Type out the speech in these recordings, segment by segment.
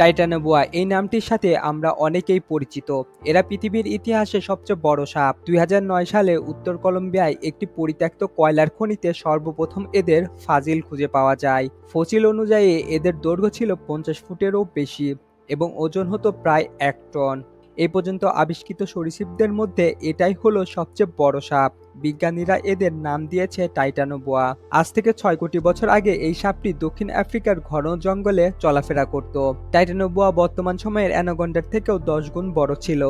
Titanoboa এই নামটির সাথে আমরা অনেকেই পরিচিত। এরা পৃথিবীর ইতিহাসে সবচেয়ে বড় সাপ। দুই হাজার নয় সালে উত্তর কলম্বিয়ায় একটি পরিত্যক্ত কয়লার খনিতে সর্বপ্রথম এদের ফাজিল খুঁজে পাওয়া যায়। ফসিল অনুযায়ী এদের দৈর্ঘ্য ছিল পঞ্চাশ ফুটেরও বেশি এবং ওজন হতো প্রায় এক টন। এই পর্যন্ত আবিষ্কৃত সরীসৃপদের মধ্যে এটাই হলো সবচেয়ে বড় সাপ। বিজ্ঞানীরা এদের নাম দিয়েছে টাইটানোবোয়া। আজ থেকে ছয় কোটি বছর আগে এই সাপটি দক্ষিণ আফ্রিকার ঘন জঙ্গলে চলাফেরা করত। টাইটানোবোয়া বর্তমান সময়ের অ্যানোগন্ডার থেকেও দশ গুণ বড় ছিল।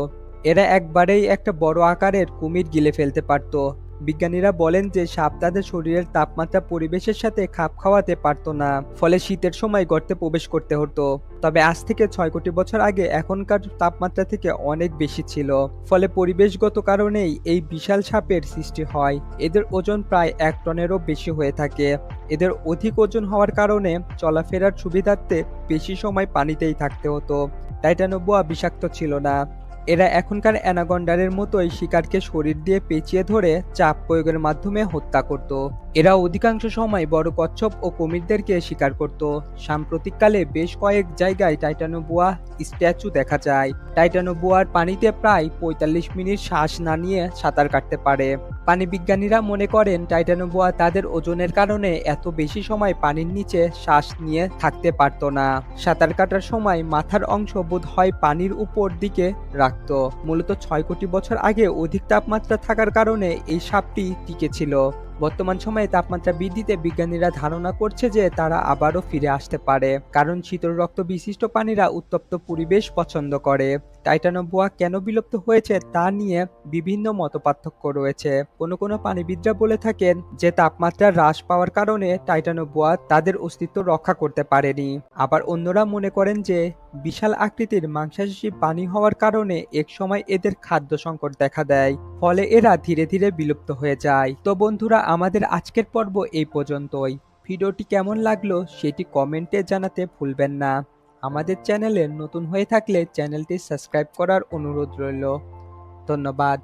এরা একবারেই একটা বড় আকারের কুমির গিলে ফেলতে পারত। বিজ্ঞানীরা বলেন যে সাপ তাদের শরীরের তাপমাত্রা পরিবেশের সাথে খাপ খাওয়াতে পারত না, ফলে শীতের সময় গর্তে প্রবেশ করতে হতো। তবে আজ থেকে ছয় কোটি বছর আগে এখনকার তাপমাত্রা থেকে অনেক বেশি ছিল, ফলে পরিবেশগত কারণেই এই বিশাল সাপের সৃষ্টি হয়। এদের ওজন প্রায় এক টনেরও বেশি হয়ে থাকে। এদের অধিক ওজন হওয়ার কারণে চলাফেরার সুবিধার্থে বেশি সময় পানিতেই থাকতে হতো। টাইটানোবোয়া বিষাক্ত ছিল না। এরা এখনকার অ্যানাগন্ডারের মতোই শিকারকে শরীর দিয়ে পেঁচিয়ে ধরে চাপ প্রয়োগের মাধ্যমে হত্যা করত। এরা অধিকাংশ সময় বড় কচ্ছপ ও কুমিরদেরকে শিকার করত। সাম্প্রতিককালে বেশ কয়েক জায়গায় টাইটানোবোয়া স্ট্যাচু দেখা যায়। টাইটানোবোয়ার পানিতে প্রায় পঁয়তাল্লিশ মিনিট শ্বাস না নিয়ে সাঁতার কাটতে পারে। পানি বিজ্ঞানীরা মনে করেন টাইটানোবোয়া তাদের ওজনের কারণে এত বেশি সময় পানির নিচে শ্বাস নিয়ে থাকতে পারত না। সাঁতার কাটার সময় মাথার অংশ বোধ হয় পানির উপর দিকে রাখত। মূলত ছয় কোটি বছর আগে অধিক তাপমাত্রা থাকার কারণে এই সাপটি টিকে ছিল। বর্তমান সময়ে তাপমাত্রা বৃদ্ধিতে বিজ্ঞানীরা ধারণা করছে যে তারা আবারও ফিরে আসতে পারে, কারণ শীতল রক্ত বিশিষ্ট প্রাণীরা উত্তপ্ত পরিবেশ পছন্দ করে। টাইটানোবোয়া কেন বিলুপ্ত হয়েছে তা নিয়ে বিভিন্ন মতপার্থক্য রয়েছে। কোনো কোনো প্রাণীবিদরা বলে থাকেন যে তাপমাত্রা হ্রাস পাওয়ার কারণে টাইটানোবোয়া তাদের অস্তিত্ব রক্ষা করতে পারেনি। আবার অন্যরা মনে করেন যে বিশাল আকৃতির মাংসাশী প্রাণী হওয়ার কারণে একসময় এদের খাদ্য সংকট দেখা দেয়, ফলে এরা ধীরে ধীরে বিলুপ্ত হয়ে যায়। তো বন্ধুরা, আমাদের আজকের পর্ব এই পর্যন্তই। ভিডিওটি কেমন লাগল সেটি কমেন্টে জানাতে ভুলবেন না। আমাদের চ্যানেলে নতুন হয়ে থাকলে চ্যানেলটি সাবস্ক্রাইব করার অনুরোধ রইল। ধন্যবাদ।